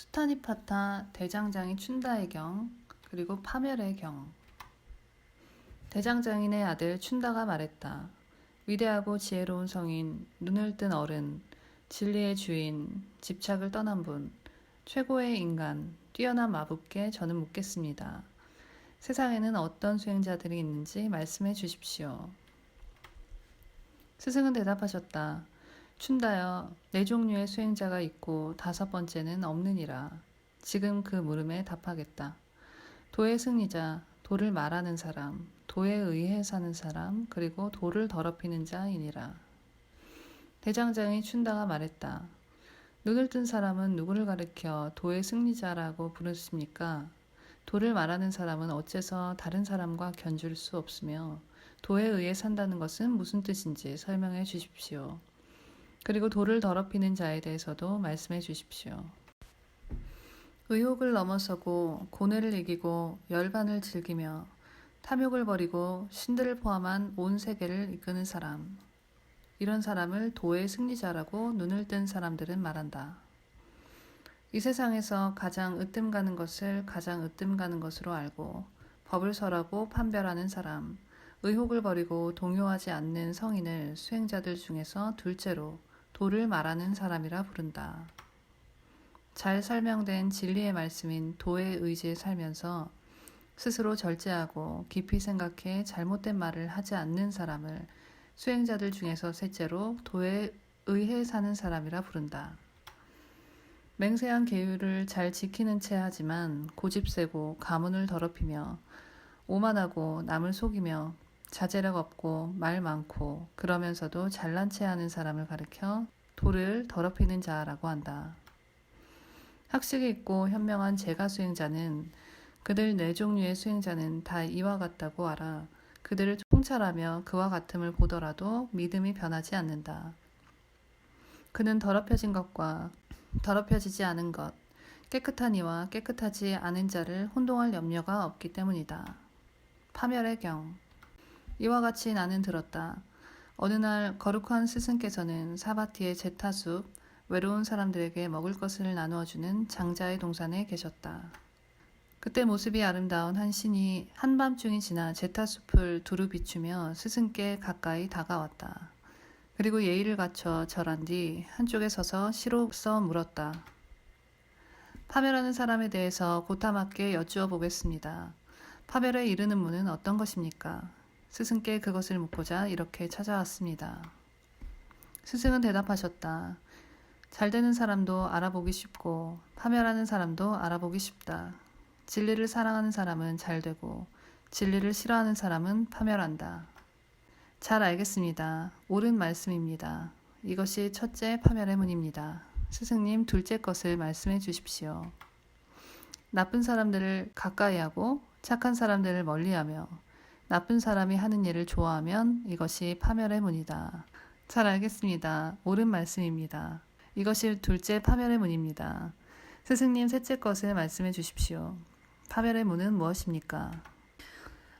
수타니파타 대장장이 춘다의 경 그리고 파멸의 경 대장장인의 아들 춘다가 말했다. 위대하고 지혜로운 성인, 눈을 뜬 어른, 진리의 주인, 집착을 떠난 분, 최고의 인간, 뛰어난 마법께 저는 묻겠습니다. 세상에는 어떤 수행자들이 있는지 말씀해 주십시오. 스승은 대답하셨다. 춘다여, 네 종류의 수행자가 있고 다섯 번째는 없느니라. 지금 그 물음에 답하겠다. 도의 승리자, 도를 말하는 사람, 도에 의해 사는 사람, 그리고 도를 더럽히는 자이니라. 대장장이 춘다가 말했다. 눈을 뜬 사람은 누구를 가리켜 도의 승리자라고 부르십니까? 도를 말하는 사람은 어째서 다른 사람과 견줄 수 없으며 도에 의해 산다는 것은 무슨 뜻인지 설명해 주십시오. 그리고 도를 더럽히는 자에 대해서도 말씀해 주십시오. 의욕을 넘어서고 고뇌를 이기고 열반을 즐기며 탐욕을 버리고 신들을 포함한 온 세계를 이끄는 사람. 이런 사람을 도의 승리자라고 눈을 뜬 사람들은 말한다. 이 세상에서 가장 으뜸 가는 것을 가장 으뜸 가는 것으로 알고 법을 설하고 판별하는 사람, 의혹을 버리고 동요하지 않는 성인을 수행자들 중에서 둘째로 도를 말하는 사람이라 부른다. 잘 설명된 진리의 말씀인 도의 의지에 살면서 스스로 절제하고 깊이 생각해 잘못된 말을 하지 않는 사람을 수행자들 중에서 셋째로 도에 의해 사는 사람이라 부른다. 맹세한 계율을 잘 지키는 채 하지만 고집세고 가문을 더럽히며 오만하고 남을 속이며 자제력 없고 말 많고 그러면서도 잘난 체 하는 사람을 가리켜 도를 더럽히는 자라고 한다. 학식이 있고 현명한 제가 수행자는 그들 네 종류의 수행자는 다 이와 같다고 알아. 그들을 통찰하며 그와 같음을 보더라도 믿음이 변하지 않는다. 그는 더럽혀진 것과 더럽혀지지 않은 것, 깨끗한 이와 깨끗하지 않은 자를 혼동할 염려가 없기 때문이다. 파멸의 경. 이와 같이 나는 들었다. 어느 날 거룩한 스승께서는 사바티의 제타숲, 외로운 사람들에게 먹을 것을 나누어 주는 장자의 동산에 계셨다. 그때 모습이 아름다운 한 신이 한밤중이 지나 제타숲을 두루 비추며 스승께 가까이 다가왔다. 그리고 예의를 갖춰 절한 뒤 한쪽에 서서 시로써 물었다. 파멸하는 사람에 대해서 고타맞게 여쭈어 보겠습니다. 파멸에 이르는 문은 어떤 것입니까? 스승께 그것을 묻고자 이렇게 찾아왔습니다. 스승은 대답하셨다. 잘 되는 사람도 알아보기 쉽고 파멸하는 사람도 알아보기 쉽다. 진리를 사랑하는 사람은 잘 되고 진리를 싫어하는 사람은 파멸한다. 잘 알겠습니다. 옳은 말씀입니다. 이것이 첫째 파멸의 문입니다. 스승님 둘째 것을 말씀해 주십시오. 나쁜 사람들을 가까이 하고 착한 사람들을 멀리 하며 나쁜 사람이 하는 일을 좋아하면 이것이 파멸의 문이다. 잘 알겠습니다. 옳은 말씀입니다. 이것이 둘째 파멸의 문입니다. 스승님 셋째 것을 말씀해 주십시오. 파멸의 문은 무엇입니까?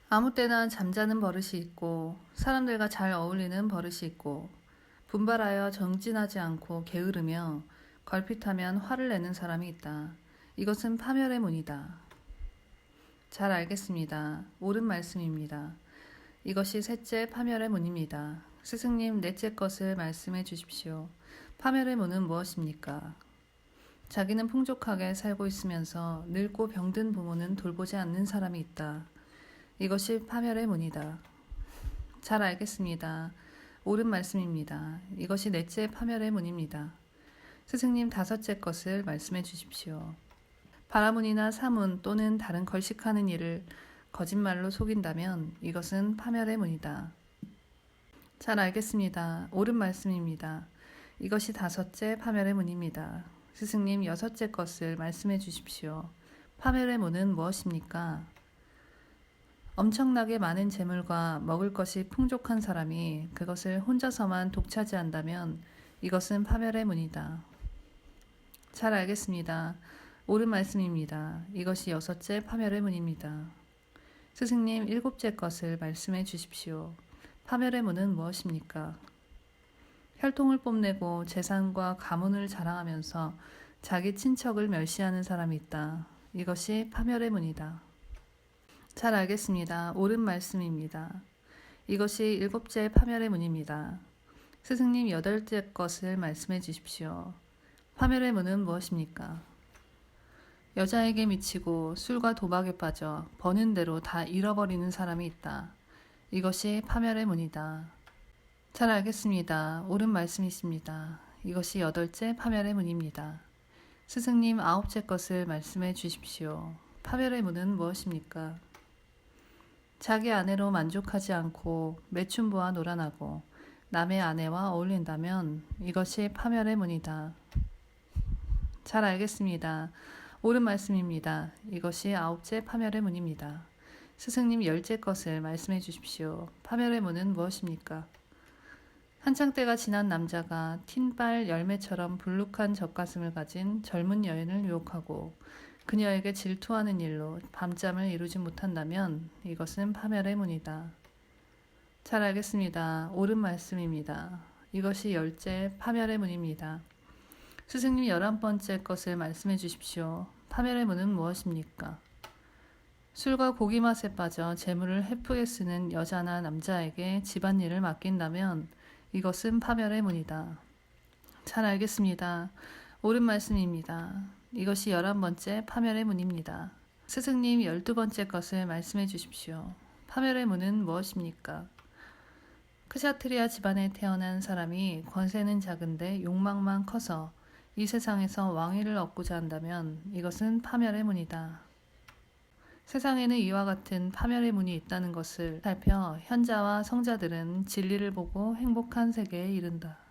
아무 때나 잠자는 버릇이 있고 사람들과 잘 어울리는 버릇이 있고 분발하여 정진하지 않고 게으르며 걸핏하면 화를 내는 사람이 있다. 이것은 파멸의 문이다. 잘 알겠습니다. 옳은 말씀입니다. 이것이 셋째 파멸의 문입니다. 스승님 넷째 것을 말씀해 주십시오. 파멸의 문은 무엇입니까? 자기는 풍족하게 살고 있으면서 늙고 병든 부모는 돌보지 않는 사람이 있다. 이것이 파멸의 문이다. 잘 알겠습니다. 옳은 말씀입니다. 이것이 넷째 파멸의 문입니다. 스승님 다섯째 것을 말씀해 주십시오. 바라문이나 사문 또는 다른 걸식하는 일을 거짓말로 속인다면 이것은 파멸의 문이다. 잘 알겠습니다. 옳은 말씀입니다. 이것이 다섯째 파멸의 문입니다. 스승님 여섯째 것을 말씀해 주십시오. 파멸의 문은 무엇입니까? 엄청나게 많은 재물과 먹을 것이 풍족한 사람이 그것을 혼자서만 독차지한다면 이것은 파멸의 문이다. 잘 알겠습니다. 옳은 말씀입니다. 이것이 여섯째 파멸의 문입니다. 스승님 일곱째 것을 말씀해 주십시오. 파멸의 문은 무엇입니까? 혈통을 뽐내고 재산과 가문을 자랑하면서 자기 친척을 멸시하는 사람이 있다. 이것이 파멸의 문이다. 잘 알겠습니다. 옳은 말씀입니다. 이것이 일곱째 파멸의 문입니다. 스승님 여덟째 것을 말씀해 주십시오. 파멸의 문은 무엇입니까? 여자에게 미치고 술과 도박에 빠져 버는 대로 다 잃어버리는 사람이 있다. 이것이 파멸의 문이다. 잘 알겠습니다. 옳은 말씀이십니다. 이것이 여덟째 파멸의 문입니다. 스승님 아홉째 것을 말씀해 주십시오. 파멸의 문은 무엇입니까? 자기 아내로 만족하지 않고 매춘부와 놀아나고 남의 아내와 어울린다면 이것이 파멸의 문이다. 잘 알겠습니다. 옳은 말씀입니다. 이것이 아홉째 파멸의 문입니다. 스승님 열째 것을 말씀해 주십시오. 파멸의 문은 무엇입니까? 한창 때가 지난 남자가 틴발 열매처럼 불룩한 젖가슴을 가진 젊은 여인을 유혹하고 그녀에게 질투하는 일로 밤잠을 이루지 못한다면 이것은 파멸의 문이다. 잘 알겠습니다. 옳은 말씀입니다. 이것이 열째 파멸의 문입니다. 스승님 열한 번째 것을 말씀해 주십시오. 파멸의 문은 무엇입니까? 술과 고기 맛에 빠져 재물을 헤프게 쓰는 여자나 남자에게 집안일을 맡긴다면 이것은 파멸의 문이다. 잘 알겠습니다. 옳은 말씀입니다. 이것이 열한 번째 파멸의 문입니다. 스승님 열두 번째 것을 말씀해 주십시오. 파멸의 문은 무엇입니까? 크샤트리아 집안에 태어난 사람이 권세는 작은데 욕망만 커서 이 세상에서 왕위를 얻고자 한다면 이것은 파멸의 문이다. 세상에는 이와 같은 파멸의 문이 있다는 것을 살펴 현자와 성자들은 진리를 보고 행복한 세계에 이른다.